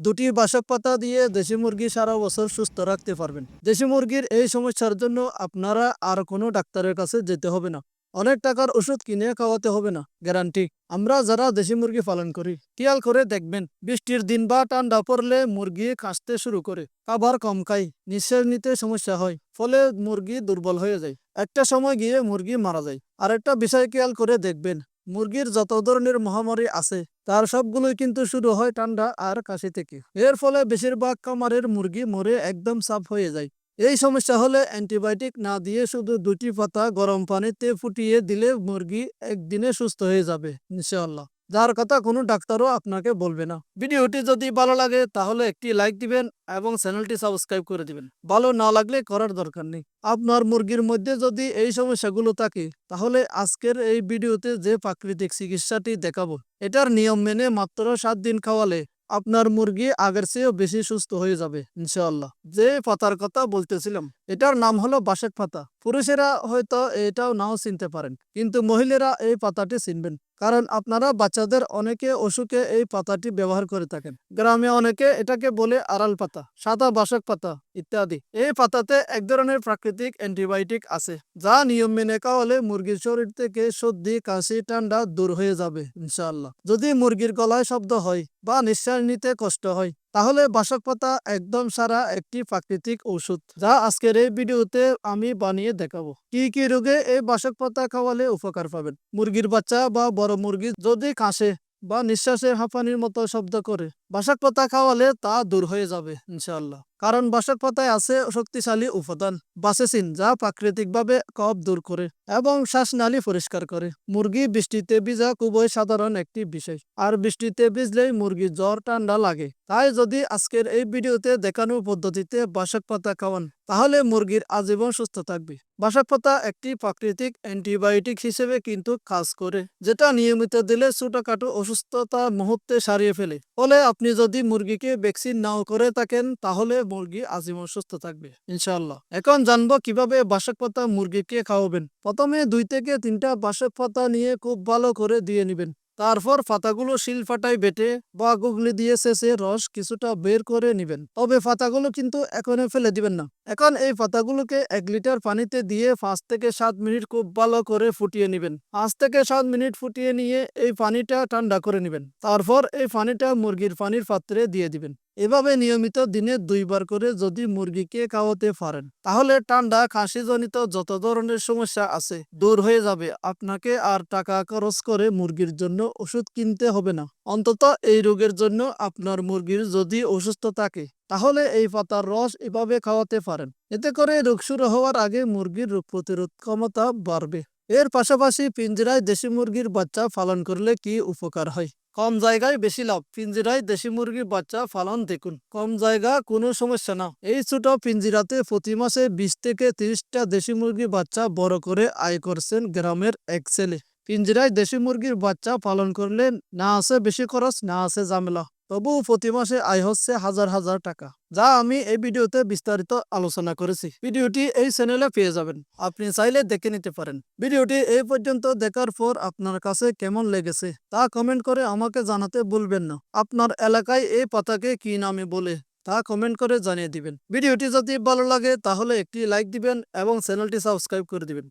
দুটি বাসক পাতা দিয়ে দেশি মুরগি সারা বছর সুস্থ রাখতে পারবেন। দেশি মুরগির এই সমস্যার জন্য আপনারা আর কোনো ডাক্তারের কাছে যেতে হবে না। অনেক টাকার ওষুধ কিনে খাওয়াতে হবে না, গ্যারান্টি। আমরা যারা দেশি মুরগি পালন করি, খেয়াল করে দেখবেন, বৃষ্টির দিন বা ঠান্ডা পড়লে মুরগি কাশতে শুরু করে, খাবার কম খায়, নিঃশ্বাস নিতে সমস্যা হয়, ফলে মুরগি দুর্বল হয়ে যায়। একটা সময় গিয়ে মুরগি মারা যায়। আর একটা বিষয় খেয়াল করে দেখবেন মুরগির যত ধরনের মহামারী আছে, তার সবগুলোই কিন্তু শুরু হয় ঠান্ডা আর কাশি থেকে। এর ফলে বেশিরভাগ কামারের মুরগি মরে একদম সাফ হয়ে যায়। এই সমস্যা হলে অ্যান্টিবায়োটিক না দিয়ে শুধু দুটি পাতা গরম পানিতে ফুটিয়ে দিলে মুরগি একদিনে সুস্থ হয়ে যাবে, ইনশাআল্লাহ। যার কথা কোনো ডাক্তারও আপনাকে বলবে না। ভিডিওটি যদি ভালো লাগে তাহলে একটি লাইক দিবেন এবং চ্যানেলটি সাবস্ক্রাইব করে দিবেন। ভালো না লাগলে করার দরকার নেই। আপনার মুরগির মধ্যে যদি এই সমস্যাগুলো থাকে, তাহলে আজকের এই ভিডিওতে যে প্রাকৃতিক চিকিৎসাটি দেখাবো, এটার নিয়ম মেনে মাত্র সাত দিন খাওয়ালে আপনার মুরগি আগের চেয়েও বেশি সুস্থ হয়ে যাবে, ইনশাআল্লাহ। যে পাতার কথা বলতেছিলাম, এটার নাম হলো বাসক পাতা। পুরুষেরা হয়তো এটাও নাও চিনতে পারেন, কিন্তু মহিলারা এই পাতাটি চিনবেন। কারণ আপনারা বাচ্চাদের অনেকে অসুখে এই পাতাটি ব্যবহার করে থাকেন। গ্রামে অনেকে এটাকে বলে আড়াল পাতা, সাদা বাসক পাতা ইত্যাদি। এই পাতাতে এক ধরনের প্রাকৃতিক অ্যান্টিবায়োটিক আছে, যা নিয়ম মেনে খাওয়ালে মুরগির শরীর থেকে সর্দি, কাশি, ঠান্ডা দূর হয়ে যাবে, ইনশাআল্লাহ। যদি মুরগির গলায় শব্দ হয় বা নিঃশ্বাস নিতে কষ্ট হয় তাহলে বাসক পাতা একদম সারা একটি প্রাকৃতিক ঔষধ, যা আজকের এই ভিডিওতে আমি বানিয়ে দেখাবো। কি কি রোগে এই বাসক পাতা খাওয়ালে উপকার পাবেন? মুরগির বাচ্চা বা বড় মুরগি যদি কাশে বা নিঃশ্বাসের হাঁপানির মতো শব্দ করে। বাসক পাতা খাওয়ালে তা দূর হয়ে যাবে, ইনশাআল্লাহ। কারণ বাসক পাতায় আছে শক্তিশালী উপাদান, বাসেসিন, যা প্রাকৃতিকভাবে কফ দূর করে এবং শ্বাসনালী পরিষ্কার করে। মুরগি বৃষ্টিতে ভিজা খুবই সাধারণ একটি বিষয়। আর বৃষ্টিতে ভিজলেই মুরগি জ্বর ঠান্ডা লাগে। তাই যদি আজকের এই ভিডিওতে দেখানো পদ্ধতিতে বাসক পাতা খাওয়ান, তাহলে মুরগির আজীবন সুস্থ থাকবে। বাসক পাতা একটি প্রাকৃতিক অ্যান্টিবায়োটিক হিসেবে কিন্তু কাজ করে, যেটা নিয়মিত দিলে ছোটখাটো অসুস্থতা মুহূর্তে সারিয়ে ফেলে। ফলে আপনি যদি মুরগিকে ভ্যাকসিন নাও করে থাকেন, তাহলে মুরগি আজীবন সুস্থ থাকবে ইনশাল্লাহ এখন জানব কীভাবে বাসক পাতা মুরগিকে খাওয়াবেন। প্রথমে দুই থেকে তিনটা বাসক পাতা নিয়ে খুব ভালো করে দিয়ে নেবেন। তারপর পাতাগুলো শিল ফাটায় বেটে বা গুগলি দিয়ে শেষে রস কিছুটা বের করে নেবেন। তবে পাতাগুলো কিন্তু এখনই ফেলে দিবেন না। এখন এই পাতাগুলোকে এক লিটার পানিতে দিয়ে পাঁচ থেকে সাত মিনিট খুব ভালো করে ফুটিয়ে নেবেন। পাঁচ থেকে সাত মিনিট ফুটিয়ে নিয়ে এই পানিটা ঠান্ডা করে নেবেন। তারপর এই পানিটা মুরগির পানির পাত্রে দিয়ে দিবেন। এভাবে নিয়মিত দিনে দুইবার করে যদি মুরগিকে খাওয়াতে পারেন, তাহলে ঠান্ডা কাশিজনিত যত ধরনের সমস্যা আছে দূর হয়ে যাবে। আপনাকে আর টাকা খরচ করে মুরগির জন্য ওষুধ কিনতে হবে না। অন্তত এই রোগের জন্য আপনার মুরগির যদি অসুস্থ থাকে, তাহলে এই পাতার রস এভাবে খাওয়াতে পারেন। এতে করে রোগ শুরু হওয়ার আগে মুরগির রোগ প্রতিরোধ ক্ষমতা বাড়বে। এর পাশাপাশি পিঞ্জরায় দেশি মুরগির বাচ্চা পালন করলে কি উপকার হয়? কম জায়গায় বেশি লাভ পিঞ্জিরায় দেশি মুরগির বাচ্চা পালন দেখুন। কম জায়গা কোনো সমস্যা না। এই ছোট পিঞ্জিরাতে প্রতি মাসে বিশ থেকে তিরিশটা দেশি মুরগির বাচ্চা বড় করে আয় করছেন গ্রামের এক ছেলে। পিঞ্জিরায় দেশি মুরগির বাচ্চা পালন করলে না আছে বেশি খরচ, না আছে ঝামেলা। তবু প্রতি মাসে আয় হচ্ছে হাজার হাজার টাকা, যা আমি এই ভিডিওতে বিস্তারিত আলোচনা করেছি। ভিডিওটি এই চ্যানেলে পেয়ে যাবেন, আপনি চাইলে দেখে নিতে পারেন। ভিডিওটি এই পর্যন্ত দেখার পর আপনার কাছে কেমন লেগেছে তা কমেন্ট করে আমাকে জানাতে ভুলবেন না। আপনার এলাকায় এই পাতাকে কি নামে বলে তা কমেন্ট করে জানিয়ে দিবেন। ভিডিওটি যদি ভালো লাগে তাহলে একটি লাইক দিবেন এবং চ্যানেলটি সাবস্ক্রাইব করে দিবেন।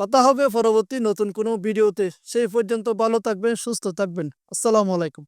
কথা হবে পরবর্তী নতুন কোনো ভিডিওতে। সেই পর্যন্ত ভালো থাকবেন, সুস্থ থাকবেন। আসসালামু আলাইকুম।